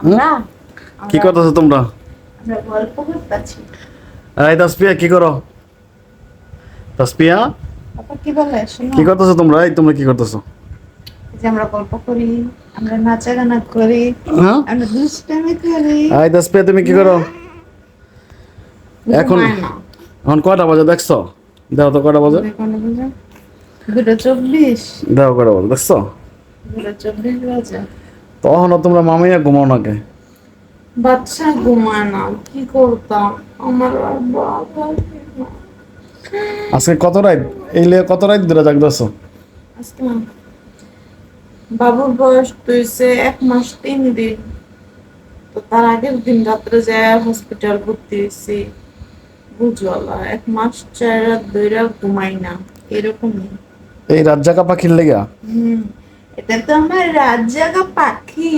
আমরা কি করতেছো তোমরা? গল্প করতেছি। এই তাসপিয়া কি করো? তাসপিয়া? কি বলে? কি করতেছো তোমরা? এই তোমরা কি করতেছো? যে আমরা গল্প করি আমরা নাচা গানা করি হ্যাঁ? আমরা দুষ্টামি করি। এই তাসপিয়া তুমি কি করো? এখন এখন কয়টা বাজে দেখছ? দেখো তো কয়টা বাজে? না? দুটো চব্বিশ। দেখো কয়টা বাজে দেখছ? দুটো চব্বিশ বাজে। তখনও তোমরা মামিয়া ঘুমাও নাকে? বাচ্চা ঘুমায় না কি করতাম? আমার বাবা আজকে কত রাত? এই লিয়ে কত রাত ধরে জাগতেছো? আজকে বাবুর বয়স তুইছে এক মাস তিন দিন। তো তার আগের দিন রাত্রে যায় হসপিটাল ভর্তি হয়েছি বুঝলা এক মাস চার রাত দুই রাত ঘুমাই না এরকমই। এই রাত জাগা পাখির লেগা? হুম। এটা তো আমার রাত জাগা পাখি।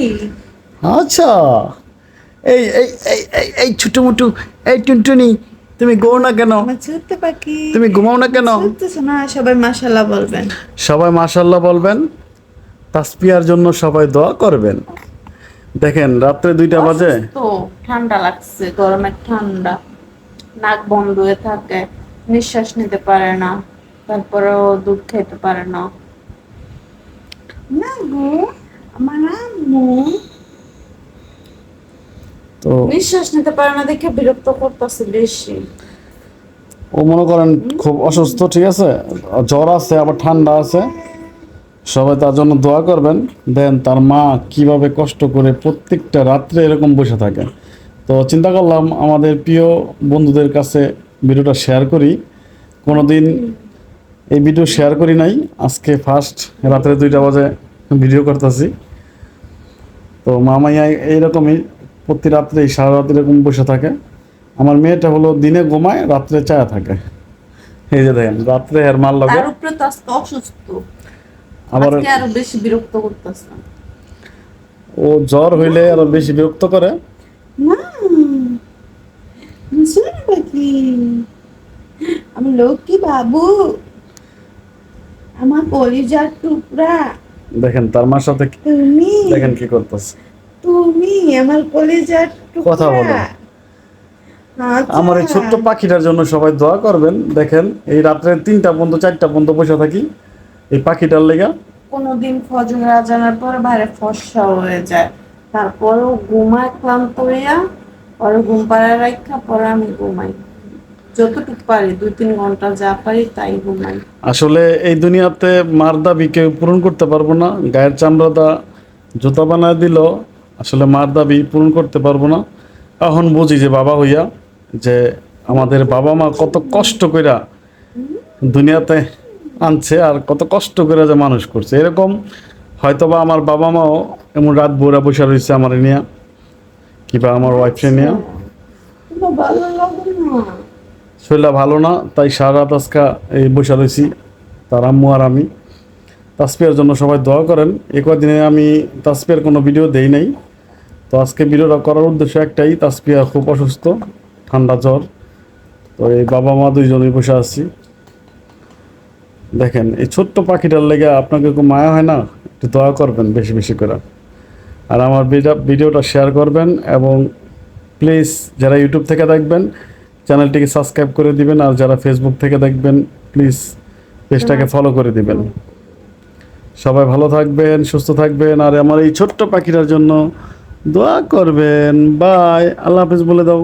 আচ্ছা। এই এই এই এই এই ছোটো মোটু এই টুনটুনি তুমি গো না কেন? আমার ছোট্ট পাখি। তুমি ঘুমাও না কেন? শুনতেছো না সবাই মাশাল্লাহ বলবেন। সবাই মাশাল্লাহ বলবেন। তাসপিয়ার জন্য সবাই দোয়া করবেন। দেখেন রাত্রে দুইটা বাজে। তো ঠান্ডা লাগছে গরমের ঠান্ডা। নাক বন্ধ হয়ে থাকে নিঃশ্বাস নিতে পারে না তারপরেও দুধ খেতে পারে না। না গো আমার আম্মু তো নিঃশ্বাস নিতে পারে না দেখে বিরক্ত করতেছে বেশি। ও মনে করেন খুব অসুস্থ ঠিক আছে? জ্বর আছে আবার ঠান্ডা আছে। সবাই তার জন্য দোয়া করবেন। দেন তার মা কীভাবে কষ্ট করে প্রত্যেকটা রাত্রে এরকম বসে থাকে। তো চিন্তা করলাম আমাদের প্রিয় বন্ধুদের কাছে ভিডিওটা শেয়ার করি। কোনোদিন এই ভিডিও শেয়ার করি নাই। আজকে ফার্স্ট রাত্রে দুইটা বাজে ভিডিও করতেছি। তো মামাইয়া এইরকমই প্রতি রাত্রে সারা রাত এরকম বসে থাকে। আমার মেয়েটা হলো দিনে ঘুমায় রাত্রে চায়া থাকে। এই যে দেখেন রাত্রে এর মাল লাগে। আবার আরও বেশি বিরক্ত করতেছে। ও জ্বর হইলে আরও বেশি বিরক্ত করে। না আমি লক্ষ্মী বাবু। আমার কলিজার টুকরা। দেখেন তার মার সাথে তুমি দেখেন কি করতেছে। তুমি আমার কলিজার টুকরা। কথা বলো। আচ্ছা। আমার এই ছোট্ট পাখিটার জন্য সবাই দোয়া করবেন। দেখেন এই রাত্রে তিনটা পর্যন্ত চারটা পর্যন্ত বসে থাকি। এই পাখিটার লেগা কোনোদিন ফজর আজানের পরে বাইরে ফর্সা হয়ে যায়। তারপরেও ঘুমায় ক্লান্ত হইয়া পরে ঘুম পাড়ায় রাখা পরে আমি ঘুমাই। যতটুকু পারি দুই তিন ঘণ্টা যা পারি তাই ঘুমাই আসলে এই দুনিয়াতে মার দাবি কেউ পূরণ করতে পারব না গায়ের চামড়াটা জুতা বানায় দিল আসলে মার দাবি পূরণ করতে পারব না। এখন বুঝি যে বাবা হইয়া যে আমাদের বাবা মা কত কষ্ট কইরা দুনিয়াতে আনছে আর কত কষ্ট করে যে মানুষ করছে। এরকম হয়তোবা আমার বাবা মাও এমন রাত ভোরা বসে রয়েছে আমার নিয়ে কিবা আমার ওয়াইফকে নিয়ে। ভালো লাগে না। শরীরটা ভালো না, তাই সারা আজকা এই বসে রয়েছি, তার আম্মু আর আমি। তাসপিয়ার জন্য সবাই দোয়া করেন। এ কদিনে আমি তাসপিয়ার কোনো ভিডিও দেই নাই। তো আজকে ভিডিওটা করার উদ্দেশ্য একটাই, তাসপিয়া খুব অসুস্থ, ঠান্ডা জ্বর। তো এই বাবা মা দুইজনই বসে আছি। দেখেন, এই ছোট্ট পাখিটার লেগে আপনাকে খুব মায়া হয় না? একটু দোয়া করবেন বেশি বেশি করে। আর আমার ভিডিওটা শেয়ার করবেন এবং প্লিজ যারা ইউটিউব থেকে দেখবেন চ্যানেলটিকে সাবস্ক্রাইব করে দিবেন আর যারা ফেসবুক থেকে দেখবেন প্লিজ পেজটাকে ফলো করে দিবেন। সবাই ভালো থাকবেন সুস্থ থাকবেন আর আমার এই ছোট্ট পাখিটার জন্য দোয়া করবেন। বাই আল্লাহ হাফিজ বলে দাও।